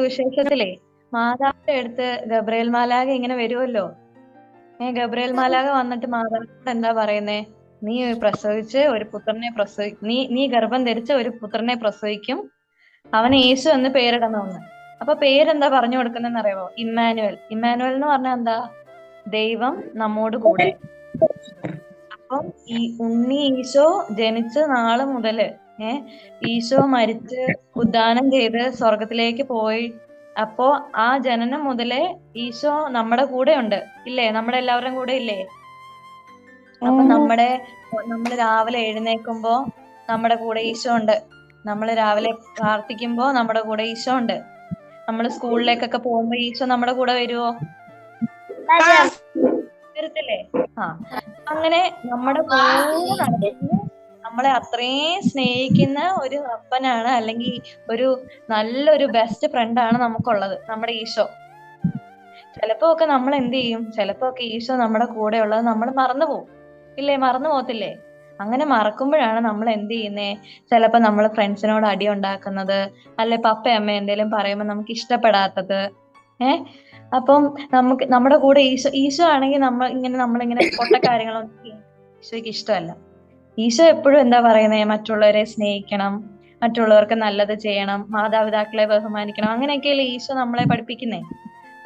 സുവിശേഷത്തിലെ മാതാവിന്റെ അടുത്ത് ഗബ്രേൽ മാലാഖ ഇങ്ങനെ വരുമല്ലോ ഏ ഗബ്രേൽ മാലാഖ വന്നിട്ട് മാതാവിനോട് എന്താ പറയുന്നേ? നീ പ്രസവിച്ച് ഒരു പുത്രനെ പ്രസവി നീ നീ ഗർഭം ധരിച്ച് ഒരു പുത്രനെ പ്രസവിക്കും. അവന് യേശു എന്ന് പേരിടണമെന്ന്. അപ്പൊ പേരെന്താ പറഞ്ഞു കൊടുക്കുന്നതെന്ന് അറിയാമോ ഇമ്മാനുവൽ. ഇമ്മാനുവൽ എന്ന് പറഞ്ഞാൽ എന്താ? ദൈവം നമ്മോട് കൂടെ. അപ്പം ഈ ഉണ്ണി ഈശോ ജനിച്ച നാൾ മുതൽ ഏ ഈശോ മരിച്ച് ഉദ്ധാനം ചെയ്ത് സ്വർഗത്തിലേക്ക് പോയി. അപ്പോ ആ ജനനം മുതലേ ഈശോ നമ്മുടെ കൂടെ ഉണ്ട്. ഇല്ലേ? നമ്മുടെ എല്ലാവരും കൂടെ ഇല്ലേ? അപ്പൊ നമ്മുടെ നമ്മൾ രാവിലെ എഴുന്നേക്കുമ്പോ നമ്മുടെ കൂടെ ഈശോ ഉണ്ട്. നമ്മൾ രാവിലെ പ്രാർത്ഥിക്കുമ്പോ നമ്മുടെ കൂടെ ഈശോ ഉണ്ട്. നമ്മൾ സ്കൂളിലേക്കൊക്കെ പോകുമ്പോ ഈശോ നമ്മുടെ കൂടെ വരുവോ? വരത്തില്ലേ? ആ. അങ്ങനെ നമ്മുടെ കൂടെ നമ്മളെ അത്രയും സ്നേഹിക്കുന്ന ഒരു അപ്പനാണ് അല്ലെങ്കിൽ ഒരു നല്ലൊരു ബെസ്റ്റ് ഫ്രണ്ടാണ് നമുക്കുള്ളത് നമ്മുടെ ഈശോ. ചിലപ്പോ ഒക്കെ നമ്മൾ എന്ത് ചെയ്യും? ചിലപ്പോ ഒക്കെ ഈശോ നമ്മുടെ കൂടെ ഉള്ളത് നമ്മൾ മറന്നു പോകും ഇല്ലേ? മറന്നു പോകത്തില്ലേ? അങ്ങനെ മറക്കുമ്പോഴാണ് നമ്മൾ എന്ത് ചെയ്യുന്നേ? ചിലപ്പോ നമ്മൾ ഫ്രണ്ട്സിനോട് അടി ഉണ്ടാക്കുന്നത് അല്ലെ പപ്പ അമ്മ എന്തെങ്കിലും പറയുമ്പോൾ നമുക്ക് ഇഷ്ടപ്പെടാത്തത്. ഏ? അപ്പം നമുക്ക് നമ്മുടെ കൂടെ ഈശോ ഈശോ ആണെങ്കിൽ നമ്മൾ ഇങ്ങനെ നമ്മളിങ്ങനെ പൊട്ട കാര്യങ്ങളൊന്നും ഈശോയ്ക്ക് ഇഷ്ടമല്ല. ഈശോ എപ്പോഴും എന്താ പറയുന്നത് മറ്റുള്ളവരെ സ്നേഹിക്കണം മറ്റുള്ളവർക്ക് നല്ലത് ചെയ്യണം മാതാപിതാക്കളെ ബഹുമാനിക്കണം അങ്ങനെയൊക്കെയല്ലേ ഈശോ നമ്മളെ പഠിപ്പിക്കുന്നേ.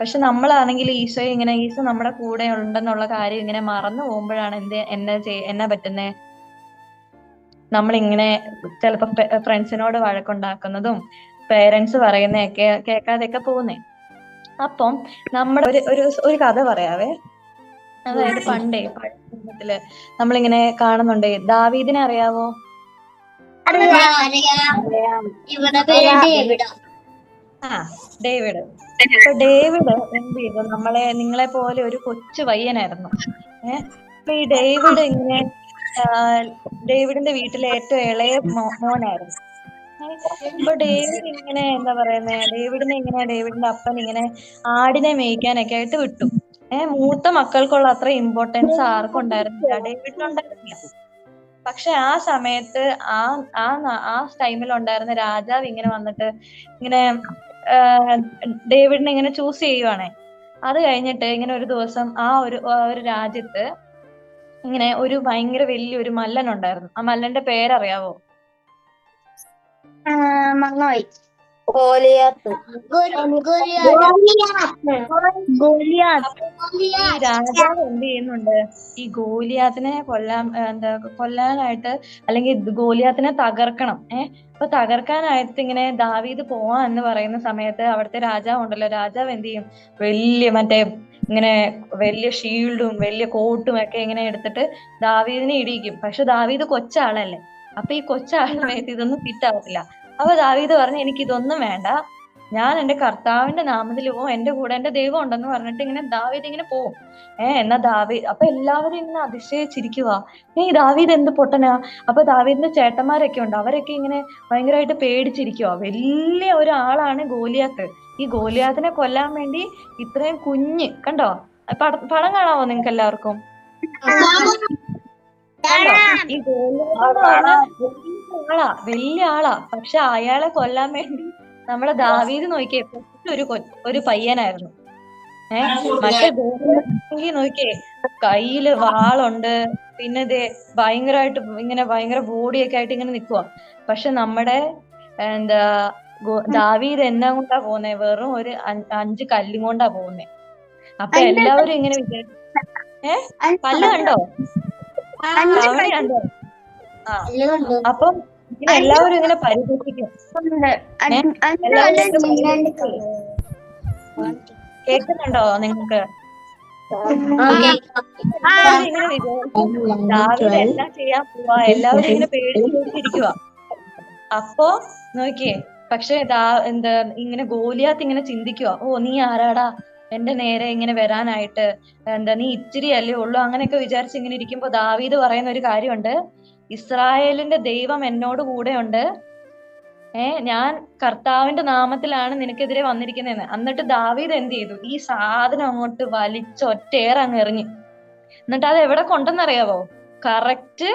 പക്ഷെ നമ്മളാണെങ്കിൽ ഈശോ ഇങ്ങനെ ഈശോ നമ്മുടെ കൂടെ ഉണ്ടെന്നുള്ള കാര്യം ഇങ്ങനെ മറന്നു പോകുമ്പോഴാണ് എന്ത് എന്നാ എന്നാ പറ്റുന്നേ? നമ്മളിങ്ങനെ ചിലപ്പോ ഫ്രണ്ട്സിനോട് വഴക്കുണ്ടാക്കുന്നതും പേരൻസ് പറയുന്നതൊക്കെ കേൾക്കാതെയൊക്കെ പോകുന്നേ. അപ്പം നമ്മുടെ ഒരു ഒരു കഥ പറയാവേ. അതായത് പണ്ടേ പഴയത്തിൽ നമ്മളിങ്ങനെ കാണുന്നുണ്ടേ. ദാവീദിനെ അറിയാവോ? ആ ഡേവിഡ്. അപ്പൊ ഡേവിഡ് എന്ത് ചെയ്തു? നമ്മളെ നിങ്ങളെ പോലെ ഒരു കൊച്ചു വയ്യനായിരുന്നു ഏഹ് അപ്പൊ ഈ ഡേവിഡ് ഇങ്ങനെ ഡേവിഡിന്റെ വീട്ടിലെ ഏറ്റവും ഇളയ മോനായിരുന്നു. ഇപ്പൊ ഡേവിഡ് ഇങ്ങനെ എന്താ പറയുന്നേ? ഡേവിഡിനെ ഇങ്ങനെ ഡേവിഡിന്റെ അപ്പൻ ഇങ്ങനെ ആടിനെ മേയ്ക്കാനൊക്കെ ആയിട്ട് വിട്ടു. ഏഹ് മൂത്ത മക്കൾക്കുള്ള അത്ര ഇമ്പോർട്ടൻസ് ആർക്കും ഉണ്ടായിരുന്നില്ല ഡേവിഡിനുണ്ടായിരുന്നില്ല പക്ഷെ ആ സമയത്ത് ആ ആ ആ ടൈമിൽ ഉണ്ടായിരുന്ന രാജാവ് ഇങ്ങനെ വന്നിട്ട് ഇങ്ങനെ ഡേവിഡിനെ ഇങ്ങനെ ചൂസ് ചെയ്യുവാണേ. അത് കഴിഞ്ഞിട്ട് ഇങ്ങനെ ഒരു ദിവസം ആ ഒരു ഒരു രാജ്യത്ത് ഇങ്ങനെ ഒരു ഭയങ്കര വലിയൊരു മല്ലൻ ഉണ്ടായിരുന്നു. ആ മല്ലന്റെ പേരറിയാവോ? മങ്ങോയി. ഗോലിയാത്ത്. ഈ രാജാവ് എന്ത് ചെയ്യുന്നുണ്ട്? ഈ ഗോലിയാത്തിനെ കൊല്ലാൻ എന്താ കൊല്ലാനായിട്ട് അല്ലെങ്കിൽ ഗോലിയാത്തിനെ തകർക്കണം. ഏഹ് അപ്പൊ തകർക്കാനായിട്ട് ഇങ്ങനെ ദാവീദ് പോവാ എന്ന് പറയുന്ന സമയത്ത് അവിടുത്തെ രാജാവ് ഉണ്ടല്ലോ. രാജാവ് എന്ത് ചെയ്യും? വലിയ മറ്റേ ഇങ്ങനെ വലിയ ഷീൽഡും വലിയ കോട്ടും ഒക്കെ ഇങ്ങനെ എടുത്തിട്ട് ദാവീദിനെ ഇടിയിക്കും. പക്ഷെ ദാവീദ് കൊച്ചാളല്ലേ? അപ്പൊ ഈ കൊച്ചാളിന് മേത്ത് ഇതൊന്നും ഫിറ്റാവത്തില്ല അപ്പൊ ദാവീദ് പറഞ്ഞു എനിക്ക് ഇതൊന്നും വേണ്ട. ഞാൻ എന്റെ കർത്താവിന്റെ നാമത്തിൽ പോവും എന്റെ കൂടെ എന്റെ ദൈവം ഉണ്ടെന്ന് പറഞ്ഞിട്ട് ഇങ്ങനെ ദാവീദ് ഇങ്ങനെ പോവും. ഏഹ് എന്നാ ദാവീദ് അപ്പൊ എല്ലാവരും ഇങ്ങനെ അതിശയിച്ചിരിക്കുക ഈ ദാവീദ് എന്ത് പൊട്ടനാ? അപ്പൊ ദാവീദിന്റെ ചേട്ടന്മാരൊക്കെ ഉണ്ട്? അവരൊക്കെ ഇങ്ങനെ ഭയങ്കരമായിട്ട് പേടിച്ചിരിക്കുക വലിയ ഒരാളാണ് ഗോലിയാത്ത്. ഈ ഗോലിയാത്തിനെ കൊല്ലാൻ വേണ്ടി ഇത്രയും കുഞ്ഞ് കണ്ടോ? പടം കാണാമോ നിങ്ങൾക്ക് എല്ലാവർക്കും ആളാ വലിയ ആളാ പക്ഷെ അയാളെ കൊല്ലാൻ വേണ്ടി നമ്മളെ ദാവീദ് നോക്കിയേ ഒരു കൊ- ഒരു പയ്യനായിരുന്നു. ഏഹ് മറ്റേ നോക്കിയേ കയ്യിൽ വാളുണ്ട് പിന്നെ ദേ ഭയങ്കരമായിട്ട് ഇങ്ങനെ ഭയങ്കര ബോഡിയൊക്കെ ആയിട്ട് ഇങ്ങനെ നിക്കുവാ. പക്ഷെ നമ്മുടെ എന്താ ദാവീദ് എന്നാ കൊണ്ടാ പോന്നെ? വെറും ഒരു അഞ്ച് കല്ലും കൊണ്ടാ പോന്നെ. അപ്പൊ എല്ലാവരും ഇങ്ങനെ വിചാരിച്ചു ഏ? പല്ല് കണ്ടോ? അപ്പം എല്ലാവരും ഇങ്ങനെ ഇങ്ങനെ കേൾക്കുന്നുണ്ടോ നിങ്ങൾക്ക്? രാവിലെ എല്ലാം ചെയ്യാൻ പോവാ. എല്ലാവരും ഇങ്ങനെ പേടിച്ച് പേടിച്ചിരിക്കുക അപ്പോ നോക്കിയേ പക്ഷെ ദാ എന്താ ഇങ്ങനെ ഗോലിയാത്ത് ഇങ്ങനെ ചിന്തിക്കുക ഓ നീ ആരാടാ? എന്റെ നേരെ ഇങ്ങനെ വരാനായിട്ട് എന്താ നീ ഇത്തിരി അല്ലേ ഉള്ളൂ? അങ്ങനെയൊക്കെ വിചാരിച്ച് ഇങ്ങനെ ഇരിക്കുമ്പോ ദാവീദ് പറയുന്ന ഒരു കാര്യമുണ്ട്. ഇസ്രായേലിന്റെ ദൈവം എന്നോട് കൂടെയുണ്ട്. ഏ ഞാൻ കർത്താവിന്റെ നാമത്തിലാണ് നിനക്കെതിരെ വന്നിരിക്കുന്നതെന്ന്. എന്നിട്ട് ദാവീദ് എന്ത് ചെയ്തു? ഈ സാധനം അങ്ങോട്ട് വലിച്ച് ഒറ്റയേറെ അങ്ങ് എറിഞ്ഞു. എന്നിട്ട് അത് എവിടെ കൊണ്ടെന്നറിയാവോ? കറക്റ്റ്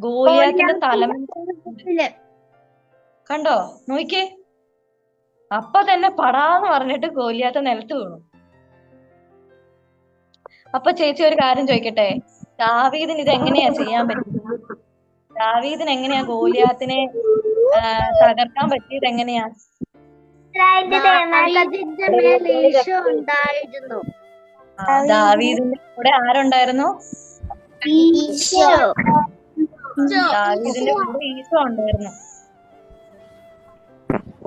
ഗോലിയാത്തിന്റെ തലമ കണ്ടോ? നോക്കിയേ. അപ്പൊ തന്നെ പടാന്ന് പറഞ്ഞിട്ട് ഗോലിയാത്ത നിലത്ത് വീണു. അപ്പൊ ചേച്ചി ഒരു കാര്യം ചോദിക്കട്ടെ? ദാവീദിന് ഇത് എങ്ങനെയാ ചെയ്യാൻ പറ്റുന്നത് ദാവീദിന് എങ്ങനെയാ ഗോലിയാത്തിനെ തകർക്കാൻ പറ്റിയത് എങ്ങനെയാ? ദാവീദിന്റെ കൂടെ ആരുണ്ടായിരുന്നു? ദാവീദിന്റെ കൂടെ ഈശോ ഉണ്ടായിരുന്നു.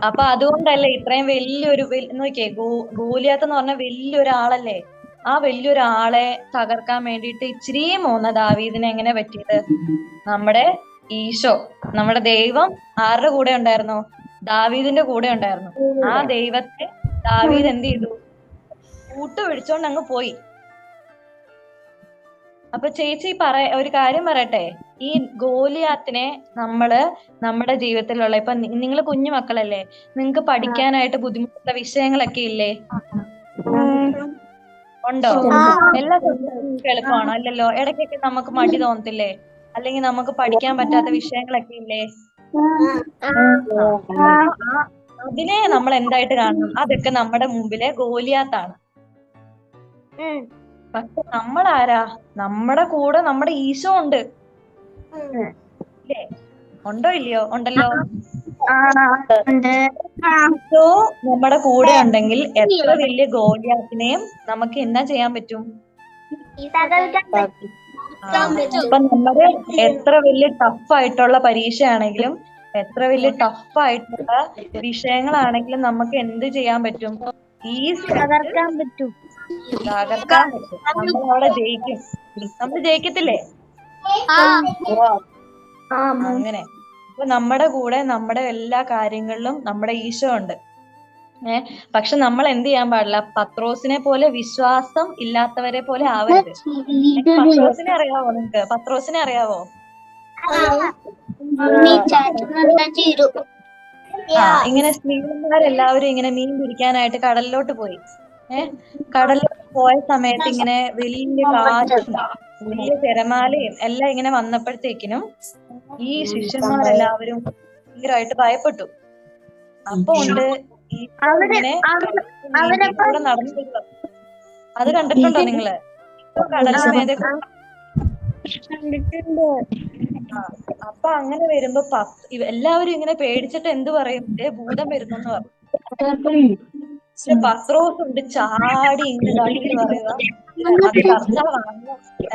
അപ്പൊ അതുകൊണ്ടല്ലേ ഇത്രയും വലിയൊരു നോക്കിയേ ഗോ ഗോലിയാത്ത് എന്ന് പറഞ്ഞ വലിയൊരാളല്ലേ? ആ വലിയൊരാളെ തകർക്കാൻ വേണ്ടിയിട്ട് ഇച്ചിരിയും മൂന്ന ദാവീദിനെ എങ്ങനെ പറ്റിയത്? നമ്മുടെ ഈശോ നമ്മുടെ ദൈവം ആരുടെ കൂടെ ഉണ്ടായിരുന്നു? ദാവീദിന്റെ കൂടെ ഉണ്ടായിരുന്നു. ആ ദൈവത്തെ ദാവീദ് എന്ത് ചെയ്തു? കൂട്ടു പിടിച്ചോണ്ട് അങ്ങ് പോയി. അപ്പൊ ചേച്ചി പറ ഒരു കാര്യം പറയട്ടെ. ഈ ഗോലിയാത്തിനെ നമ്മൾ നമ്മുടെ ജീവിതത്തിലുള്ള ഇപ്പൊ നിങ്ങൾ കുഞ്ഞു മക്കളല്ലേ നിങ്ങക്ക് പഠിക്കാനായിട്ട് ബുദ്ധിമുട്ടുള്ള വിഷയങ്ങളൊക്കെ ഇല്ലേ? ഉണ്ടോ? എല്ലാ സബ്ജക്റ്റും എളുപ്പമാണോ അല്ലല്ലോ ഇടയ്ക്കൊക്കെ നമുക്ക് മടി തോന്നത്തില്ലേ? അല്ലെങ്കിൽ നമുക്ക് പഠിക്കാൻ പറ്റാത്ത വിഷയങ്ങളൊക്കെ ഇല്ലേ? അതിനെ നമ്മൾ എന്തായിട്ട് കാണണം? അതൊക്കെ നമ്മുടെ മുമ്പിലെ ഗോലിയാത്താണ്. പക്ഷെ നമ്മൾ ആരാ നമ്മുടെ കൂടെ നമ്മുടെ ഈശോ ഉണ്ട്. ഇല്ലേ? ഉണ്ടോ ഇല്ലയോ? ഉണ്ടല്ലോ? ഈശോ നമ്മുടെ കൂടെ ഉണ്ടെങ്കിൽ എത്ര വലിയ ഗോലിയാത്തിനെയും നമുക്ക് എന്നാ ചെയ്യാൻ പറ്റും? അപ്പൊ നമ്മുടെ എത്ര വലിയ ടഫ് ആയിട്ടുള്ള പരീക്ഷയാണെങ്കിലും എത്ര വലിയ ടഫ് ആയിട്ടുള്ള വിഷയങ്ങളാണെങ്കിലും നമുക്ക് എന്ത് ചെയ്യാൻ പറ്റും? ഈ തകർക്കാൻ പറ്റും. തകർക്കാൻ പറ്റും. നമ്മൾ അവിടെ ജയിക്കും. നമ്മൾ ജയിക്കത്തില്ലേ? അങ്ങനെ. അപ്പൊ നമ്മുടെ കൂടെ നമ്മുടെ എല്ലാ കാര്യങ്ങളിലും നമ്മുടെ ഈശോ ഉണ്ട്. ഏർ പക്ഷെ നമ്മൾ എന്ത് ചെയ്യാൻ പാടില്ല? പത്രോസിനെ പോലെ വിശ്വാസം ഇല്ലാത്തവരെ പോലെ ആവരുത്. പത്രോസിനെ അറിയാവോ നിങ്ങക്ക്? പത്രോസിനെ അറിയാവോ? ആ ഇങ്ങനെ സ്ത്രീകന്മാരെല്ലാവരും ഇങ്ങനെ മീൻ പിടിക്കാനായിട്ട് കടലിലോട്ട് പോയി. ഏ? കടലിൽ പോയ സമയത്ത് ഇങ്ങനെ വലിയ കാറ്റും വലിയ തിരമാലയും എല്ലാം ഇങ്ങനെ വന്നപ്പോഴത്തേക്കിനും ഈ ശിഷ്യന്മാരെല്ലാവരും ഭയങ്കരമായിട്ട് ഭയപ്പെട്ടു. അപ്പൊ ഉണ്ട് ഇങ്ങനെ കൂടെ നടന്നു വരുക. അത് കണ്ടിട്ടുണ്ടോ നിങ്ങൾ? അപ്പൊ അങ്ങനെ വരുമ്പോ എല്ലാവരും ഇങ്ങനെ പേടിച്ചിട്ട് എന്ത് പറയും? ഭൂതം വരുന്നു പറയും. പക്ഷെ ഉണ്ട് ചാടി അടിയിൽ പറയുക. അത് കർത്താവാണ്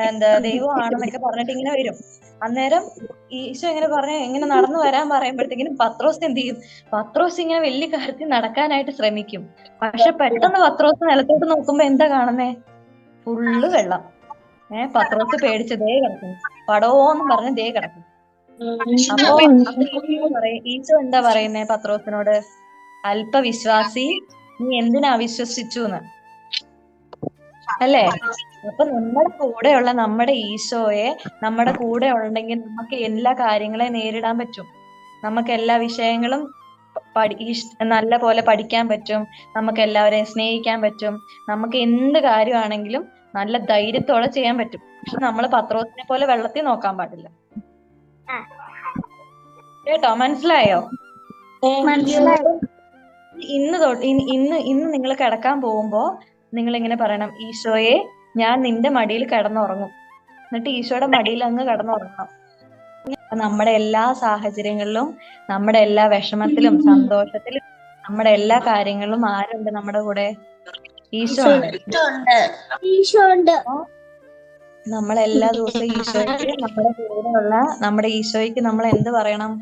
എന്താ പറഞ്ഞിട്ട് ഇങ്ങനെ വരും. അന്നേരം ഈശോ ഇങ്ങനെ പറഞ്ഞ ഇങ്ങനെ നടന്നു വരാൻ പറയുമ്പോഴത്തേക്കിനും പത്രോസ് എന്ത് ചെയ്യും? പത്രോസ് ഇങ്ങനെ വലിയ കാര്യത്തിൽ നടക്കാനായിട്ട് ശ്രമിക്കും. പക്ഷെ പെട്ടെന്ന് പത്രോസ് നിലത്തോട്ട് നോക്കുമ്പോ എന്താ കാണുന്നേ? ഫുള്ള് വെള്ളം. ഏഹ് പത്രോസ് പേടിച്ച് ദേ കിടക്കുന്നു. പടവോന്ന് പറഞ്ഞ് ദേ കിടക്കും അപ്പൊ ഈശോ എന്താ പറയുന്നേ പത്രോസിനോട്? അല്പവിശ്വാസി നീ എന്തിനാ വിശ്വസിച്ചു എന്ന് അല്ലേ? അപ്പൊ നമ്മുടെ കൂടെയുള്ള നമ്മുടെ ഈശോയെ നമ്മുടെ കൂടെ ഉണ്ടെങ്കിൽ നമുക്ക് എല്ലാ കാര്യങ്ങളെയും നേരിടാൻ പറ്റും. നമുക്ക് എല്ലാ വിഷയങ്ങളും നല്ല പോലെ പഠിക്കാൻ പറ്റും. നമുക്ക് എല്ലാവരെയും സ്നേഹിക്കാൻ പറ്റും. നമുക്ക് എന്ത് കാര്യമാണെങ്കിലും നല്ല ധൈര്യത്തോടെ ചെയ്യാൻ പറ്റും. പക്ഷെ നമ്മൾ പത്രോസിനെ പോലെ വെള്ളത്തിൽ നോക്കാൻ പാടില്ല. കേട്ടോ? മനസ്സിലായോ. ഇന്ന് തൊട്ട് ഇന്ന് ഇന്ന് നിങ്ങൾ കിടക്കാൻ പോകുമ്പോ നിങ്ങൾ ഇങ്ങനെ പറയണം ഈശോയെ ഞാൻ നിന്റെ മടിയിൽ കിടന്നുറങ്ങും. എന്നിട്ട് ഈശോയുടെ മടിയിൽ അങ്ങ് കിടന്നുറങ്ങണം. നമ്മുടെ എല്ലാ സാഹചര്യങ്ങളിലും നമ്മുടെ എല്ലാ വിഷമത്തിലും സന്തോഷത്തിലും നമ്മുടെ എല്ലാ കാര്യങ്ങളിലും ആരുണ്ട് നമ്മുടെ കൂടെ? ഈശോ ഉണ്ട് നമ്മൾ എല്ലാ ദിവസവും ഈശോയ്ക്ക് നമ്മുടെ കൂടെയുള്ള നമ്മുടെ ഈശോയ്ക്ക് നമ്മൾ എന്ത് പറയണം?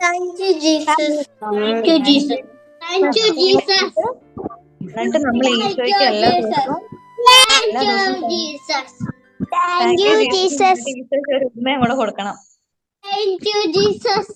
Thank Jesus thank you Jesus thank you Jesus എന്നിട്ട് നമ്മൾ ഈശോയ്ക്ക് എല്ലാ ദിവസവും ഉമ്മയും കൂടെ കൊടുക്കണം. Thank you, Jesus